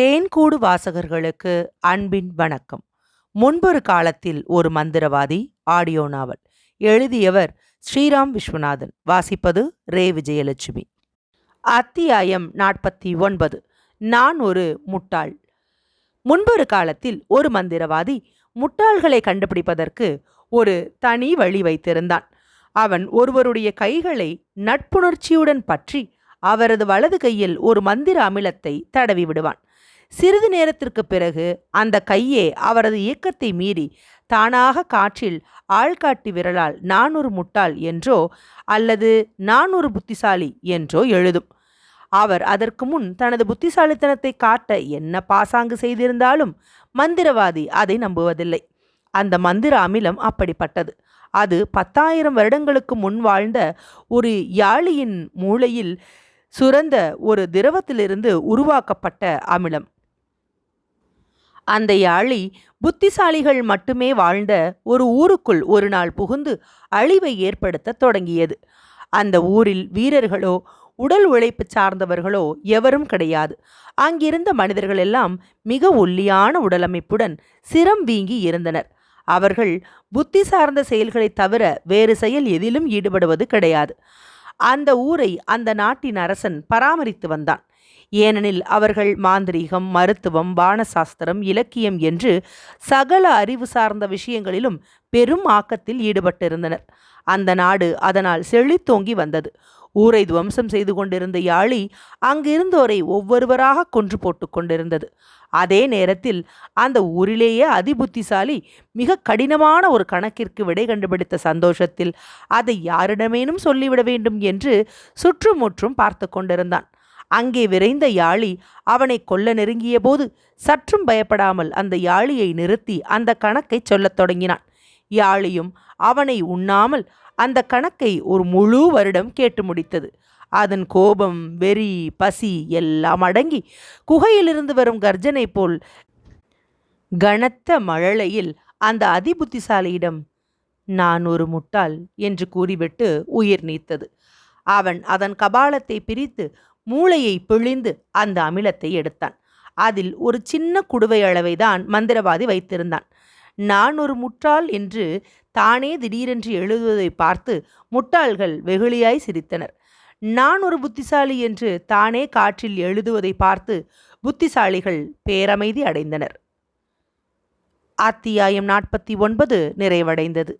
தேன்கூடு வாசகர்களுக்கு அன்பின் வணக்கம். முன்பொரு காலத்தில் ஒரு மந்திரவாதி ஆடியோ நாவல் எழுதியவர் ஸ்ரீராம் விஸ்வநாதன். வாசிப்பது ரே. விஜயலட்சுமி. அத்தியாயம் நாற்பத்தி ஒன்பது நான் ஒரு முட்டாள். முன்பொரு காலத்தில் ஒரு மந்திரவாதி முட்டாள்களை கண்டுபிடிப்பதற்கு ஒரு தனி வழி வைத்திருந்தான். அவன் ஒருவருடைய கைகளை நட்புணர்ச்சியுடன் பற்றி அவரது வலது கையில் ஒரு மந்திர அமிலத்தை தடவி விடுவான். சிறிது நேரத்திற்கு பிறகு அந்த கையே அவரது இயக்கத்தை மீறி தானாக காற்றில் ஆள்காட்டி விரலால் நான் ஒரு முட்டாள் என்றோ அல்லது நான் ஒரு புத்திசாலி என்றோ எழுதும். அவர் அதற்கு முன் தனது புத்திசாலித்தனத்தை காட்ட என்ன பாசாங்கு செய்திருந்தாலும் மந்திரவாதி அதை நம்புவதில்லை. அந்த மந்திர அமிலம் அப்படிப்பட்டது. அது பத்தாயிரம் வருடங்களுக்கு முன் வாழ்ந்த ஒரு யாழியின் மூளையில் சுரந்த ஒரு திரவத்திலிருந்து உருவாக்கப்பட்ட அமிலம். அந்த யாழி புத்திசாலிகள் மட்டுமே வாழ்ந்த ஒரு ஊருக்குள் ஒரு நாள் புகுந்து அழிவை ஏற்படுத்த தொடங்கியது. அந்த ஊரில் வீரர்களோ உடல் உழைப்பு சார்ந்தவர்களோ எவரும் கிடையாது. அங்கிருந்த மனிதர்கள் எல்லாம் மிக ஒல்லியான உடலமைப்புடன் சிரம் வீங்கி இருந்தனர். அவர்கள் புத்தி சார்ந்த செயல்களை தவிர வேறு செயல் எதிலும் ஈடுபடுவது கிடையாது. அந்த ஊரை அந்த நாட்டின் அரசன் பராமரித்து வந்தான். ஏனெனில் அவர்கள் மாந்திரீகம் மருத்துவம் வானசாஸ்திரம் இலக்கியம் என்று சகல அறிவு சார்ந்த விஷயங்களிலும் பெரும் ஆக்கத்தில் ஈடுபட்டிருந்தனர். அந்த நாடு அதனால் செழித்தோங்கி வந்தது. ஊரை துவம்சம் செய்து கொண்டிருந்த யாழி அங்கிருந்தோரை ஒவ்வொருவராக கொன்று போட்டு கொண்டிருந்தது. அதே நேரத்தில் அந்த ஊரிலேயே அதிபுத்திசாலி மிக கடினமான ஒரு கணக்கிற்கு விடை கண்டுபிடித்த சந்தோஷத்தில் அதை யாரிடமேனும் சொல்லிவிட வேண்டும் என்று சுற்றுமுற்றும் பார்த்து கொண்டிருந்தான். அங்கே விரைந்த யாழி அவனை கொல்ல நெருங்கிய போது சற்றும் பயப்படாமல் அந்த யாழியை நிறுத்தி அந்த கணக்கை சொல்லத் தொடங்கினான். யாழியும் அவனை உண்ணாமல் அந்த கணக்கை ஒரு முழு வருடம் கேட்டு முடித்தது. அதன் கோபம் வெறி பசி எல்லாம் அடங்கி குகையிலிருந்து வரும் கர்ஜனை போல் கனத்த மழலையில் அந்த அதிபுத்திசாலியிடம் நான் ஒரு முட்டாள் என்று கூறிவிட்டு உயிர் நீத்தது. அவன் அதன் கபாலத்தை பிரித்து மூளையை பிழிந்து அந்த அமிலத்தை எடுத்தான். அதில் ஒரு சின்ன குடுவை அளவை தான் மந்திரவாதி வைத்திருந்தான். நான் ஒரு முட்டாள் என்று தானே திடீரென்று எழுதுவதை பார்த்து முட்டாள்கள் வெகுளியாய் சிரித்தனர். நான் ஒரு புத்திசாலி என்று தானே காற்றில் எழுதுவதை பார்த்து புத்திசாலிகள் பேரமைதி அடைந்தனர். அத்தியாயம் நாற்பத்தி ஒன்பது நிறைவடைந்தது.